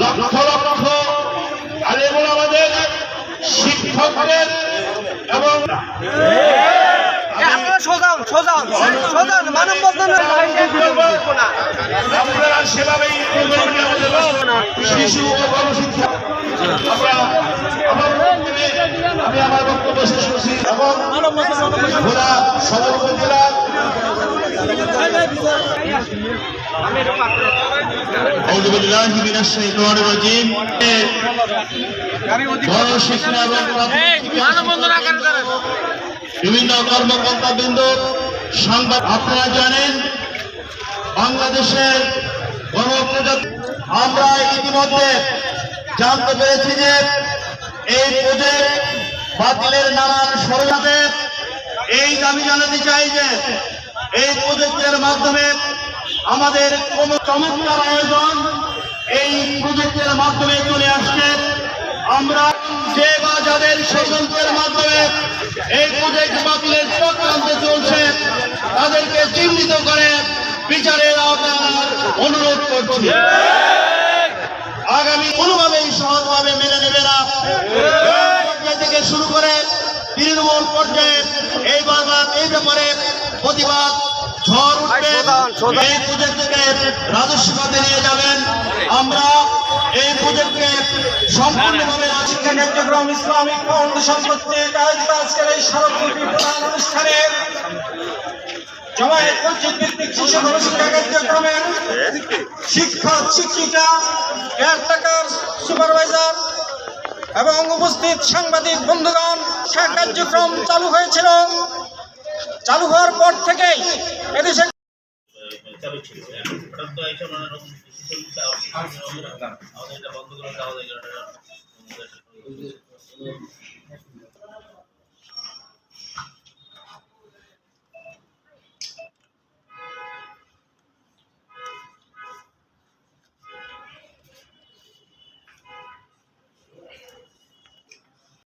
লক্ষ লক্ষ এবং আমাদের শিক্ষকদের এবং আপনারা সোজান সোজান সোজান মানব বন্ধনের আপনারা সেভাবেই শিশু ও গণশিক্ষা আমরা আমি আমার বক্তব্য শেষ করছি। এবং ভোলা সদর উপজেলা أعوذ بالله من الشيطان الرجيم গণশিক্ষা এবং প্রাথমিক বিভিন্ন কর্মকর্তা বৃন্দ সংবাদ আপনারা জানেন বাংলাদেশের গণপ্রজাতন্ত্র আমরা ইতিমধ্যে জানতে পেরেছি যে এই প্রজেক্ট বাতিলের নানান ষড়যন্ত্রে এই দাবি জানাতে চাই যে এই প্রজেক্টের মাধ্যমে আমাদের কোন চমৎকার আয়োজন এই প্রজেক্টের মাধ্যমে চলে আসছে। আমরা যে বা যাদের ষড়যন্ত্রের মাধ্যমে এই প্রজেক্ট বাতিলের চক্রান্ত চলছে, তাদেরকে চিহ্নিত করে বিচারের আওতায় আনার অনুরোধ করছি। আগামী কোনোভাবেই সহজভাবে মেনে নেবে না। থেকে শুরু করে তৃণমূল পর্যায়ে এই বারবার এই ব্যাপারে প্রতিবাদ ঝড় উঠবে। এই প্রজেক্টকে রাজস্ব খাতে নিয়ে যাবেন আমরা এই প্রজেক্টকে সম্পূর্ণভাবে শিক্ষা কার্যক্রম ইসলামিক ফাউন্ডেশন কর্তৃক আয়োজিত আজকের এই স্মারকলিপি প্রদান অনুষ্ঠানে জমায়েত মসজিদ ভিত্তিক শিশু গণশিক্ষা কার্যক্রমের শিক্ষক শিক্ষিকা কেয়ারটেকার সুপারভাইজার এবং উপস্থিত সাংবাদিক বন্ধুগণ শিক্ষা কার্যক্রম চালু হয়েছিল চালু হওয়ার পর থেকেই এদেশে আমাদের বন্ধ করে দেওয়া